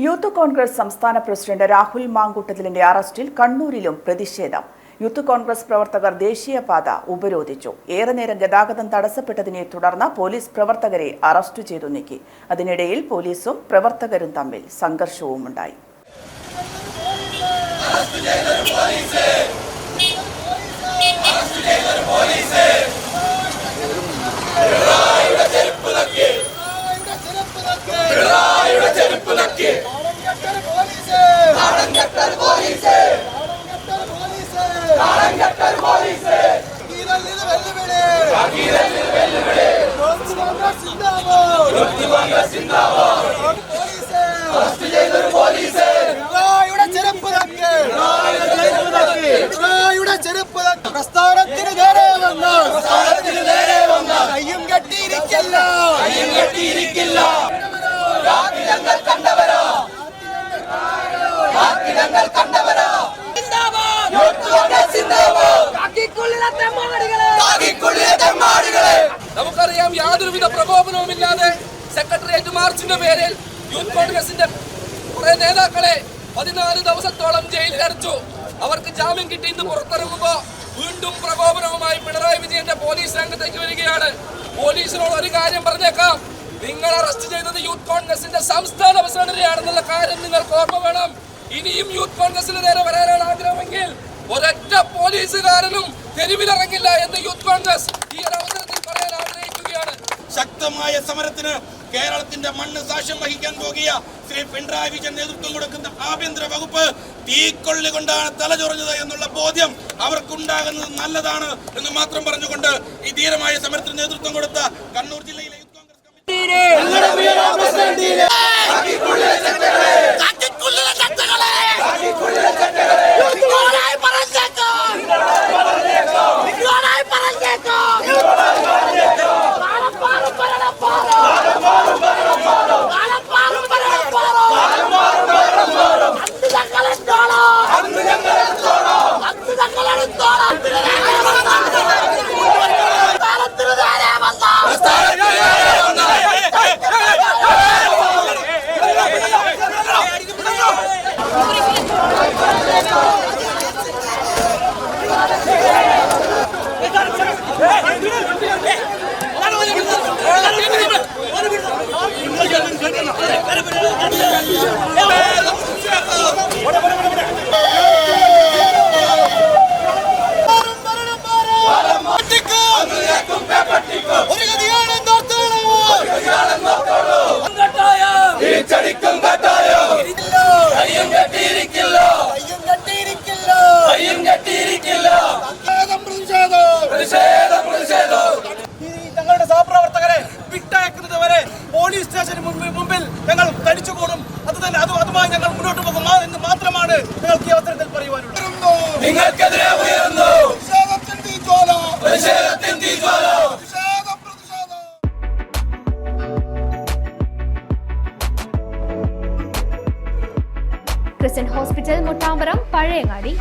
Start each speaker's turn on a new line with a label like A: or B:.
A: Youth Congress സംസ്ഥാന president Rahul മാങ്കൂട്ടത്തിലിന്റെ അറസ്റ്റിൽ കണ്ണൂരിലും പ്രതിഷേധം. യൂത്ത് കോൺഗ്രസ് പ്രവർത്തകർ ദേശീയപാത ഉപരോധിച്ചു. ഏറെ നേരം ഗതാഗതം തടസ്സപ്പെട്ടതിനെ തുടർന്ന് പോലീസ് പ്രവർത്തകരെ അറസ്റ്റ് ചെയ്തു നീക്കി. അതിനിടയിൽ പോലീസും പ്രവർത്തകരും തമ്മിൽ സംഘർഷവുമുണ്ടായി.
B: പ്രസ്ഥാനത്തിന് നേരെ വന്ന പ്രസ്ഥാനത്തിന് നേരെ വന്ന. കയ്യും കെട്ടിയിരിക്കില്ല. കയ്യും കെട്ടിയിരിക്കില്ല. കണ്ടവരോ? ഞങ്ങൾ
C: യൂത്ത് കോൺഗ്രസിന്റെ കുറെ നേതാക്കളെ പതിനാല് ദിവസത്തോളം ജയിലിൽ അടച്ചു. അവർക്ക് ജാമ്യം കിട്ടി. ഇന്ന് പുറത്തിറങ്ങുമ്പോ വീണ്ടും പ്രകോപനവുമായി പിണറായി വിജയന്റെ പോലീസ് രംഗത്തേക്ക് വരികയാണ്. പോലീസിനോട് ഒരു കാര്യം പറഞ്ഞേക്കാം. നിങ്ങൾ അറസ്റ്റ് ചെയ്തത് യൂത്ത് കോൺഗ്രസിന്റെ സംസ്ഥാന പ്രസിഡന്റിനെയാണെന്നുള്ള കാര്യം നിങ്ങൾക്ക് ഓർമ്മ വേണം. ഇനിയും യൂത്ത് കോൺഗ്രസിന് നേരെ വരാനാണ് ആഗ്രഹമെങ്കിൽ ഒരൊറ്റ പോലീസുകാരനും തെരുവിലിറങ്ങില്ല എന്ന് യൂത്ത് കോൺഗ്രസ് ഈ ഒരു അവസരത്തിൽ
D: ശക്തമായ സമരത്തിന് കേരളത്തിന്റെ മണ്ണ് സാക്ഷ്യം വഹിക്കാൻ പോകിയ ശ്രീ പിണറായി വിജയൻ നേതൃത്വം കൊടുക്കുന്ന ആഭ്യന്തര വകുപ്പ് തീക്കൊള്ളി കൊണ്ടാണ് എന്നുള്ള ബോധ്യം അവർക്കുണ്ടാകുന്നത് നല്ലതാണ് എന്ന് മാത്രം പറഞ്ഞുകൊണ്ട് ഈ ധീരമായ സമരത്തിന് നേതൃത്വം കൊടുത്ത കണ്ണൂർ ജില്ലയിലെ
E: Get up! Get up!
D: നിങ്ങൾക്കെതിരെ ഉയരുന്നു.
B: പ്രതിഷേധത്തിൻ തീജ്വാല.
F: Christian hospital Muttamparam Pazhayangadi.